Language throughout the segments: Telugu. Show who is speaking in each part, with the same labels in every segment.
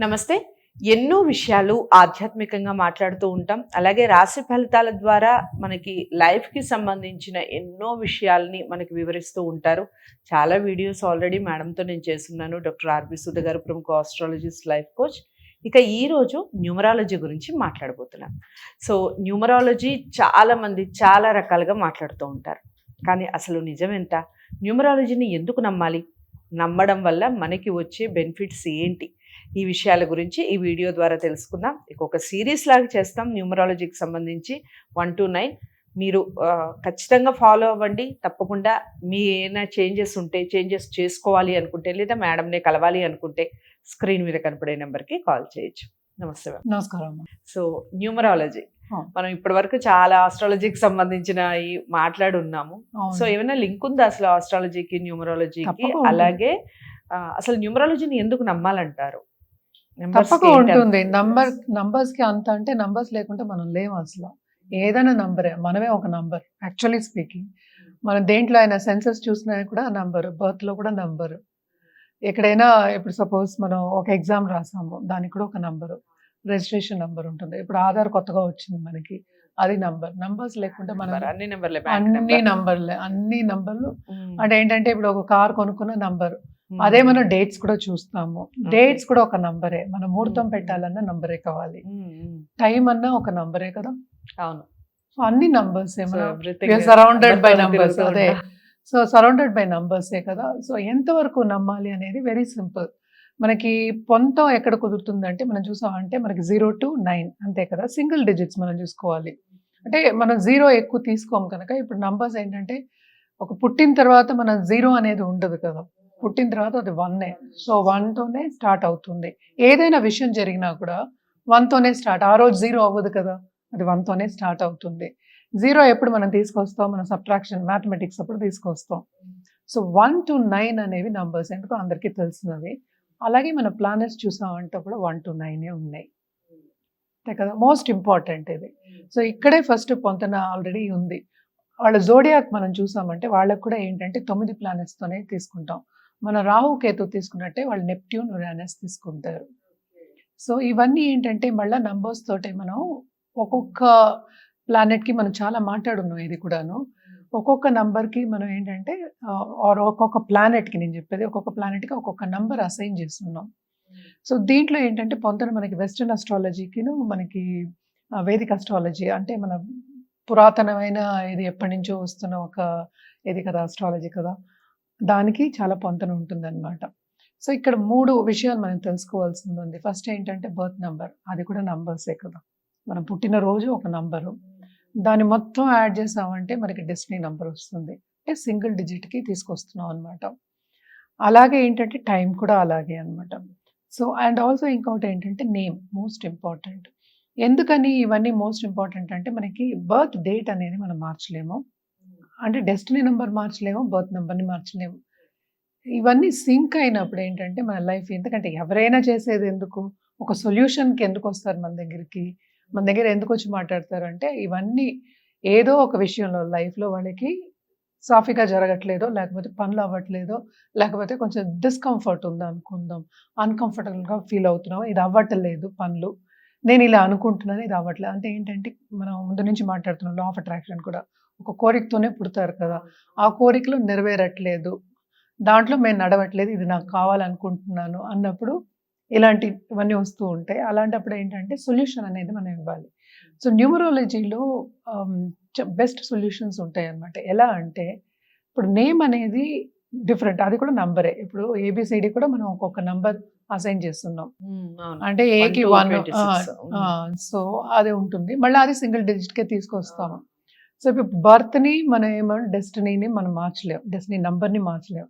Speaker 1: నమస్తే. ఎన్నో విషయాలు ఆధ్యాత్మికంగా మాట్లాడుతూ ఉంటాం. అలాగే రాశి ఫలితాల ద్వారా మనకి లైఫ్కి సంబంధించిన ఎన్నో విషయాల్ని మనకి వివరిస్తూ ఉంటారు. చాలా వీడియోస్ ఆల్రెడీ మేడంతో నేను చేస్తున్నాను. డాక్టర్ ఆర్బి సుధ గారు ప్రముఖ ఆస్ట్రాలజిస్ట్ లైఫ్ కోచ్. ఇక ఈ రోజు న్యూమరాలజీ గురించి మాట్లాడబోతున్నాం. సో న్యూమరాలజీ చాలామంది చాలా రకాలుగా మాట్లాడుతూ ఉంటారు. కానీ అసలు నిజం ఎంత? న్యూమరాలజీని ఎందుకు నమ్మాలి? నమ్మడం వల్ల మనకి వచ్చే బెనిఫిట్స్ ఏంటి? ఈ విషయాల గురించి ఈ వీడియో ద్వారా తెలుసుకుందాం. ఇక ఒక సిరీస్ లాగా చేస్తాం. న్యూమరాలజీకి సంబంధించి వన్ టు నైన్. మీరు ఖచ్చితంగా ఫాలో అవ్వండి. తప్పకుండా మీ ఏమైనా చేంజెస్ ఉంటే చేంజెస్ చేసుకోవాలి అనుకుంటే లేదా మేడంనే కలవాలి అనుకుంటే స్క్రీన్ మీద కనపడే నెంబర్కి కాల్ చేయొచ్చు. నమస్తే మేడం.
Speaker 2: నమస్కారం.
Speaker 1: So numerology. మనం ఇప్పటి వరకు చాలా ఆస్ట్రాలజీకి సంబంధించిన ఈ మాట్లాడి ఉన్నాము.
Speaker 2: అవును.
Speaker 1: సో ఏమైనా లింక్ ఉందా అసలు ఆస్ట్రాలజీకి న్యూమరాలజీకి. అలాగే అసలు న్యూమరాలజీని ఎందుకు నమ్మాలంటారు?
Speaker 2: తప్పక ఉంటుంది. నంబర్ నంబర్స్కి అంత అంటే నంబర్స్ లేకుంటే మనం లేము అసలు. ఏదైనా నంబరే మనమే ఒక నంబర్ యాక్చువల్లీ స్పీకింగ్ మనం దేంట్లో అయినా సెన్సెస్ చూసినా కూడా నంబర్ బర్త్లో కూడా నంబర్ ఎక్కడైనా ఇప్పుడు సపోజ్ మనం ఒక ఎగ్జామ్ రాసాము దానికి కూడా ఒక నంబరు రిజిస్ట్రేషన్ నంబర్ ఉంటుంది. ఇప్పుడు ఆధార్ కొత్తగా వచ్చింది మనకి అది నంబర్ నంబర్స్ లేకుంటే మనం
Speaker 1: అన్ని నెంబర్లే
Speaker 2: అన్ని నంబర్లే అన్ని నంబర్లు అంటే ఏంటంటే ఇప్పుడు ఒక కార్ కొనుక్కున్న నంబర్ అదే మనం డేట్స్ కూడా చూస్తాము. డేట్స్ కూడా ఒక నంబరే. మనం ముహూర్తం. పెట్టాలన్నా నంబరే కావాలి. టైం అన్నా ఒక నంబరే కదా.
Speaker 1: అవును.
Speaker 2: సో అన్ని
Speaker 1: నంబర్స్తో
Speaker 2: numbers,
Speaker 1: తిరుగుతూ
Speaker 2: అదే. సో సరౌండెడ్ బై నంబర్సే కదా. సో ఎంతవరకు నమ్మాలి అనేది వెరీ సింపుల్ మనకి పొంతం ఎక్కడ కుదురుతుందంటే మనం చూసామంటే మనకి జీరో టు నైన్ అంతే కదా. సింగిల్ డిజిట్స్ మనం చూసుకోవాలి. అంటే మనం జీరో ఎక్కువ తీసుకోము కనుక ఇప్పుడు నంబర్స్ ఏంటంటే ఒక పుట్టిన తర్వాత మన జీరో అనేది ఉండదు కదా. పుట్టిన తర్వాత అది వన్నే సో వన్తోనే స్టార్ట్ అవుతుంది. ఏదైనా విషయం జరిగినా కూడా వన్తోనే స్టార్ట్ ఆ రోజు జీరో అవ్వదు కదా. అది వన్తోనే స్టార్ట్ అవుతుంది. జీరో ఎప్పుడు మనం తీసుకొస్తాం? మన సబ్ట్రాక్షన్ మ్యాథమెటిక్స్ అప్పుడు తీసుకొస్తాం. సో వన్ టు నైన్ అనేవి నంబర్స్ ఎందుకు అందరికీ తెలిసినవి. అలాగే మన ప్లానెట్స్ చూసామంటే కూడా వన్ టు నైనే ఉన్నాయి. అంతే కదా? మోస్ట్ ఇంపార్టెంట్ ఇది. సో ఇక్కడే ఫస్ట్ పొంతన ఆల్రెడీ ఉంది. వాళ్ళ జోడియాక్ మనం చూసామంటే వాళ్ళకు కూడా ఏంటంటే తొమ్మిది ప్లానెట్స్తోనే తీసుకుంటాం. మన రాహుకేతు తీసుకున్నట్టే వాళ్ళు నెప్ట్యూన్ ఉరానస్ తీసుకుంటారు. సో ఇవన్నీ ఏంటంటే మళ్ళీ నంబర్స్ తోటే మనం ఒక్కొక్క ప్లానెట్కి కి మనం చాలా మాట్లాడున్నాం ఇది కూడాను. ఒక్కొక్క నంబర్కి కి మనం ఏంటంటే ఆర్ ఒక్కొక్క ప్లానెట్కి కి నేను చెప్పేది ఒక్కొక్క ప్లానెట్కి కి ఒక్కొక్క నంబర్ అసైన్ చేస్తున్నాం. సో దీంట్లో ఏంటంటే పొంతన మనకి వెస్టర్న్ అస్ట్రాలజీకిను మనకి వేదిక అస్ట్రాలజీ అంటే మన పురాతనమైన ఇది ఎప్పటి నుంచో వస్తున్న ఒక ఇది కదా అస్ట్రాలజీ కదా. దానికి చాలా పొంతన ఉంటుందన్నమాట. సో ఇక్కడ మూడు విషయాలు మనం తెలుసుకోవాల్సింది ఉంది. ఫస్ట్ ఏంటంటే బర్త్ నెంబర్. అది కూడా నంబర్సే కదా. మనం పుట్టిన రోజు ఒక నంబరు. దాన్ని మొత్తం యాడ్ చేసామంటే మనకి డెస్టినీ నెంబర్ వస్తుంది. అంటే సింగిల్ డిజిట్కి తీసుకొస్తున్నాం అనమాట అలాగే ఏంటంటే టైం కూడా అలాగే అనమాట సో అండ్ ఆల్సో ఇంకొకటి ఏంటంటే నేమ్. Most important. ఎందుకని ఇవన్నీ మోస్ట్ ఇంపార్టెంట్ అంటే మనకి బర్త్ డేట్ అనేది మనం మార్చలేము. అంటే డెస్టినీ నెంబర్ మార్చలేము బర్త్ నెంబర్ని మార్చలేము. ఇవన్నీ సింక్ అయినప్పుడు ఏంటంటే మన లైఫ్ ఎందుకంటే ఎవరైనా చేసేది ఎందుకు? ఒక సొల్యూషన్కి ఎందుకు వస్తారు మన దగ్గరికి? మన దగ్గర ఎందుకు వచ్చి మాట్లాడతారు? అంటే ఇవన్నీ ఏదో ఒక విషయంలో లైఫ్లో వాళ్ళకి సాఫీగా జరగట్లేదో లేకపోతే పనులు అవ్వట్లేదో లేకపోతే కొంచెం డిస్కంఫర్ట్ ఉంది అనుకుందాం. అన్కంఫర్టబుల్గా ఫీల్ అవుతున్నాం. ఇది అవ్వట్లేదు పనులు. నేను ఇలా అనుకుంటున్నాను ఇది అవ్వట్లేదు. అంటే ఏంటంటే మనం ముందు నుంచి మాట్లాడుతున్నాం లా ఆఫ్ అట్రాక్షన్ కూడా. ఒక కోరికతోనే పుడతారు కదా. ఆ కోరికలు నెరవేరట్లేదు. దాంట్లో మేము నడవట్లేదు ఇది నాకు కావాలనుకుంటున్నాను అన్నప్పుడు ఇలాంటివన్నీ వస్తూ ఉంటాయి. అలాంటప్పుడు ఏంటంటే సొల్యూషన్ అనేది మనం ఇవ్వాలి. సో న్యూమరాలజీలో బెస్ట్ సొల్యూషన్స్ ఉంటాయి అన్నమాట ఎలా అంటే ఇప్పుడు నేమ్ అనేది డిఫరెంట్ అది కూడా నంబరే. ఇప్పుడు ఏబిసిడి కూడా మనం ఒక్కొక్క నంబర్ అసైన్ చేస్తున్నాం. అంటే ఏకి వన్
Speaker 1: 26.
Speaker 2: సో అది ఉంటుంది. మళ్ళీ అది సింగిల్ డిజిట్కే తీసుకొస్తాము. సో ఇప్పుడు బర్త్ని మనం ఏమో డెస్టినీని మనం మార్చలేం. డెస్టినీ నంబర్ని మార్చలేం.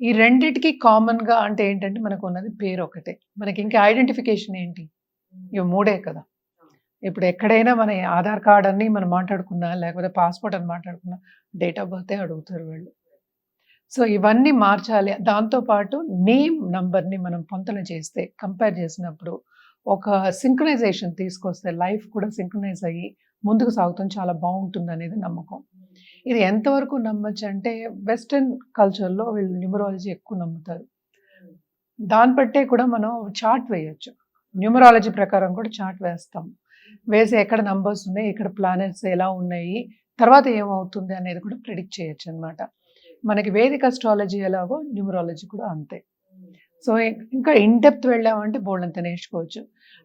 Speaker 2: ఈ రెండిటికి కామన్గా అంటే ఏంటంటే మనకు ఉన్నది పేరు ఒకటే మనకి ఇంకా ఐడెంటిఫికేషన్ ఏంటి? ఇవి మూడే కదా. ఇప్పుడు ఎక్కడైనా మన ఆధార్ కార్డ్ అన్ని మనం మాట్లాడుకున్నా లేకపోతే పాస్పోర్ట్ అని మాట్లాడుకున్నా డేట్ ఆఫ్ బర్తే అడుగుతారు వాళ్ళు. సో ఇవన్నీ మార్చాలి. దాంతోపాటు నేమ్ నంబర్ని మనం పొంతన చేస్తే కంపేర్ చేసినప్పుడు ఒక సింక్రనైజేషన్ తీసుకొస్తే లైఫ్ కూడా సింక్రనైజ్ అయ్యి ముందుకు సాగుతాం. చాలా బాగుంటుంది అనేది నమ్మకం. ఇది ఎంతవరకు నమ్మచ్చు అంటే వెస్ట్రన్ కల్చర్లో వీళ్ళు న్యూమరాలజీ ఎక్కువ నమ్ముతారు. దాన్ని బట్టే కూడా మనం చార్ట్ వేయొచ్చు. న్యూమరాలజీ ప్రకారం కూడా చార్ట్ వేస్తాం. వేసి ఎక్కడ నంబర్స్ ఉన్నాయి ఇక్కడ ప్లానెట్స్ ఎలా ఉన్నాయి తర్వాత ఏమవుతుంది అనేది కూడా ప్రిడిక్ట్ చేయొచ్చు అనమాట మనకి వేదిక అస్ట్రాలజీ ఎలాగో న్యూమరాలజీ కూడా అంతే. సో ఇంకా ఇన్ డెప్త్ వెళ్ళామంటే బోల్డ్ అంత నేర్చుకోవచ్చు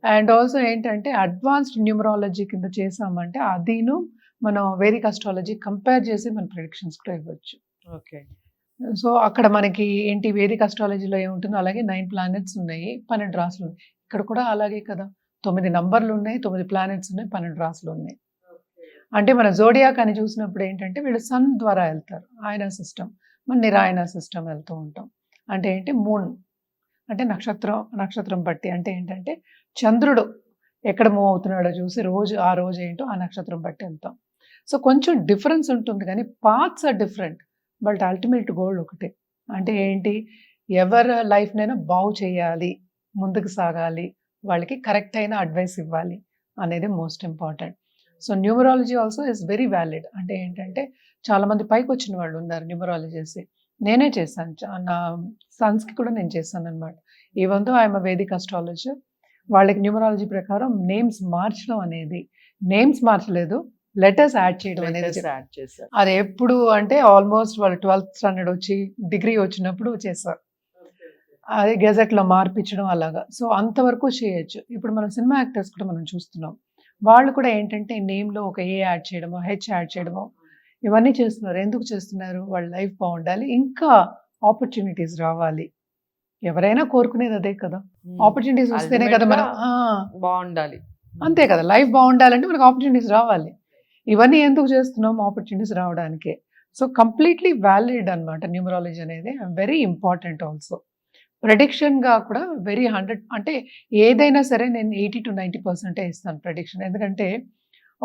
Speaker 2: అండ్ ఆల్సో ఏంటంటే అడ్వాన్స్డ్ న్యూమరాలజీ కింద చేసామంటే అదిను మనం వేదిక అస్ట్రాలజీ కంపేర్ చేసి మన ప్రిడిక్షన్స్ కూడా ఇవ్వచ్చు.
Speaker 1: ఓకే.
Speaker 2: సో అక్కడ మనకి ఏంటి వేదిక అస్ట్రాలజీలో ఏముంటుందో అలాగే నైన్ ప్లానెట్స్ ఉన్నాయి పన్నెండు రాసులు ఉన్నాయి. ఇక్కడ కూడా అలాగే కదా. తొమ్మిది నంబర్లు ఉన్నాయి తొమ్మిది ప్లానెట్స్ ఉన్నాయి పన్నెండు రాసులు ఉన్నాయి. అంటే మన జోడియాక్ అని చూసినప్పుడు ఏంటంటే వీళ్ళు సన్ ద్వారా వెళ్తారు ఆయన సిస్టమ్ మన నిరాయన సిస్టమ్ వెళ్తూ ఉంటాం. అంటే ఏంటి? మూన్ అంటే నక్షత్రం నక్షత్రం బట్టి అంటే ఏంటంటే చంద్రుడు ఎక్కడ మూవ్ అవుతున్నాడో చూసి రోజు ఆ రోజు ఏంటో ఆ నక్షత్రం బట్టి వెళ్తాం సో కొంచెం డిఫరెన్స్ ఉంటుంది కానీ parts are different but ultimate goal ఒకటే. అంటే ఏంటి? ఎవరి లైఫ్నైనా బాగు చేయాలి ముందుకు సాగాలి వాళ్ళకి కరెక్ట్ అయిన అడ్వైస్ ఇవ్వాలి అనేది most important. So numerology also is very valid. అంటే ఏంటంటే చాలామంది పైకి వచ్చిన వాళ్ళు ఉన్నారు న్యూమరాలజీ చేసి నేనే చేశాను. నా సన్స్కి కూడా నేను చేశాను అనమాట even though I'm Vedic astrologer వాళ్ళకి న్యూమరాలజీ ప్రకారం నేమ్స్ మార్చడం అనేది నేమ్స్ మార్చలేదు లెటర్స్ యాడ్ చేయడం అనేది
Speaker 1: యాడ్ చేశారు.
Speaker 2: అది ఎప్పుడు అంటే ఆల్మోస్ట్ వాళ్ళు ట్వెల్త్ స్టాండర్డ్ వచ్చి డిగ్రీ వచ్చినప్పుడు చేస్తారు అది గెజెట్లో మార్పించడం అలాగా. సో అంతవరకు చేయొచ్చు. ఇప్పుడు మనం సినిమా యాక్టర్స్ కూడా మనం చూస్తున్నాం. వాళ్ళు కూడా ఏంటంటే నేమ్లో ఒక ఏ యాడ్ చేయడమో హెచ్ యాడ్ చేయడమో ఇవన్నీ చేస్తున్నారు. ఎందుకు చేస్తున్నారు? వాళ్ళ లైఫ్ బాగుండాలి. ఇంకా ఆపర్చునిటీస్ రావాలి. ఎవరైనా కోరుకునేది అదే కదా. ఆపర్చునిటీస్ వస్తేనే కదా మనం
Speaker 1: బాగుండాలి.
Speaker 2: అంతే కదా. లైఫ్ బాగుండాలంటే మనకు ఆపర్చునిటీస్ రావాలి. ఇవన్నీ ఎందుకు చేస్తున్నాం? ఆపర్చునిటీస్ రావడానికే. సో కంప్లీట్లీ వ్యాలిడ్ అన్నమాట న్యూమరాలజీ అనేది వెరీ ఇంపార్టెంట్ ఆల్సో. ప్రెడిక్షన్గా కూడా వెరీ హండ్రెడ్ అంటే ఏదైనా సరే నేను ఎయిటీ టు నైంటీ పర్సెంటే ఇస్తాను ప్రెడిక్షన్. ఎందుకంటే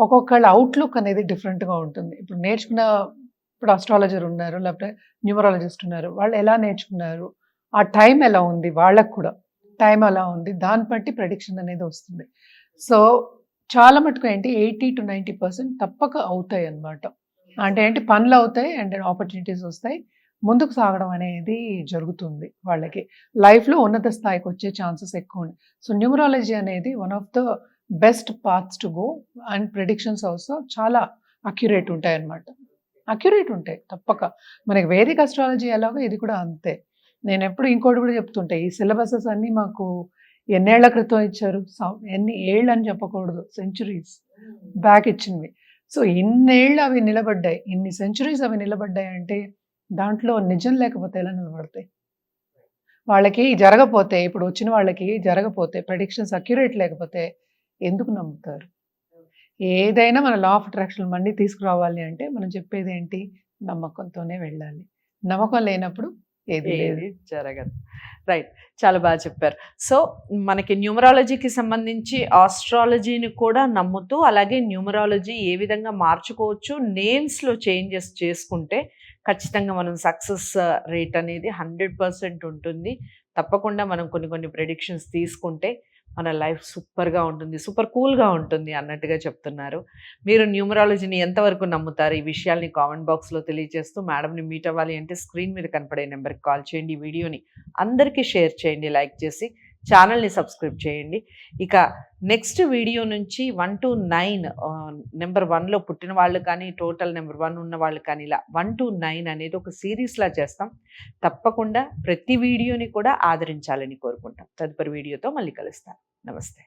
Speaker 2: ఒక్కొక్కళ్ళ అవుట్లుక్ అనేది డిఫరెంట్గా ఉంటుంది. ఇప్పుడు నేర్చుకున్న ఇప్పుడు అస్ట్రాలజర్ ఉన్నారు లేకపోతే న్యూమరాలజిస్ట్ ఉన్నారు వాళ్ళు ఎలా నేర్చుకున్నారు ఆ టైం ఎలా ఉంది వాళ్ళకు కూడా. టైం ఎలా ఉంది దాన్ని బట్టి ప్రెడిక్షన్ అనేది వస్తుంది. సో చాలా మటుకు ఏంటి ఎయిటీ టు నైంటీ పర్సెంట్ తప్పక అవుతాయి అన్నమాట. అంటే ఏంటి పనులు అవుతాయి అండ్ ఆపర్చునిటీస్ వస్తాయి. ముందుకు సాగడం అనేది జరుగుతుంది వాళ్ళకి. లైఫ్లో ఉన్నత స్థాయికి వచ్చే ఛాన్సెస్ ఎక్కువ ఉన్నాయి. సో న్యూమరాలజీ అనేది one of the best paths to go and predictions also చాలా అక్యురేట్ ఉంటాయి అన్నమాట. అక్యురేట్ ఉంటాయి తప్పక. మనకి వేదిక అస్ట్రాలజీ ఎలాగో ఇది కూడా అంతే. నేను ఎప్పుడు ఇంకోటి కూడా చెప్తుంటా ఈ సిలబసెస్ అన్నీ మాకు ఎన్నేళ్ళ క్రితం ఇచ్చారు? ఎన్ని ఏళ్ళు అని చెప్పకూడదు. సెంచురీస్ బ్యాక్ ఇచ్చినవి. సో ఇన్నేళ్ళు అవి నిలబడ్డాయి. ఇన్ని సెంచురీస్ అవి నిలబడ్డాయి అంటే దాంట్లో నిజం లేకపోతే ఎలా నిలబడతాయి? వాళ్ళకి జరగపోతే ఇప్పుడు వచ్చిన వాళ్ళకి జరగపోతే ప్రెడిక్షన్స్ అక్యురేట్ లేకపోతే ఎందుకు నమ్ముతారు? ఏదైనా మన లా ఆఫ్ అట్రాక్షన్ మళ్ళీ తీసుకురావాలి అంటే మనం చెప్పేది ఏంటి? నమ్మకంతోనే వెళ్ళాలి. నమ్మకం లేనప్పుడు ఏది
Speaker 1: ఏది జరగదు. రైట్ చాలా బాగా చెప్పారు. సో మనకి న్యూమరాలజీకి సంబంధించి ఆస్ట్రాలజీని కూడా నమ్ముతూ అలాగే న్యూమరాలజీ ఏ విధంగా మార్చుకోవచ్చు నేమ్స్లో చేంజెస్ చేసుకుంటే ఖచ్చితంగా మనం సక్సెస్ రేట్ అనేది హండ్రెడ్ పర్సెంట్ ఉంటుంది. తప్పకుండా మనం కొన్ని కొన్ని ప్రెడిక్షన్స్ తీసుకుంటే మన లైఫ్ సూపర్గా ఉంటుంది సూపర్ కూల్గా ఉంటుంది అన్నట్టుగా చెప్తున్నారు. మీరు న్యూమరాలజీని ఎంతవరకు నమ్ముతారు? ఈ విషయాల్ని కామెంట్ బాక్స్లో తెలియజేస్తూ మేడంని మీట్ అవ్వాలి అంటే స్క్రీన్ మీద కనపడే నెంబర్కి కాల్ చేయండి. వీడియోని అందరికీ షేర్ చేయండి లైక్ చేసి ఛానల్ని సబ్స్క్రైబ్ చేయండి. ఇక నెక్స్ట్ వీడియో నుంచి వన్ టు నైన్ నెంబర్ వన్లో పుట్టిన వాళ్ళు కానీ టోటల్ నెంబర్ వన్ ఉన్న వాళ్ళు కానీ ఇలా వన్ టు నైన్ అనేది ఒక సిరీస్లా చేస్తాం. తప్పకుండా ప్రతి వీడియోని కూడా ఆదరించాలని కోరుకుంటాం. తదుపరి వీడియోతో మళ్ళీ కలుస్తాం నమస్తే.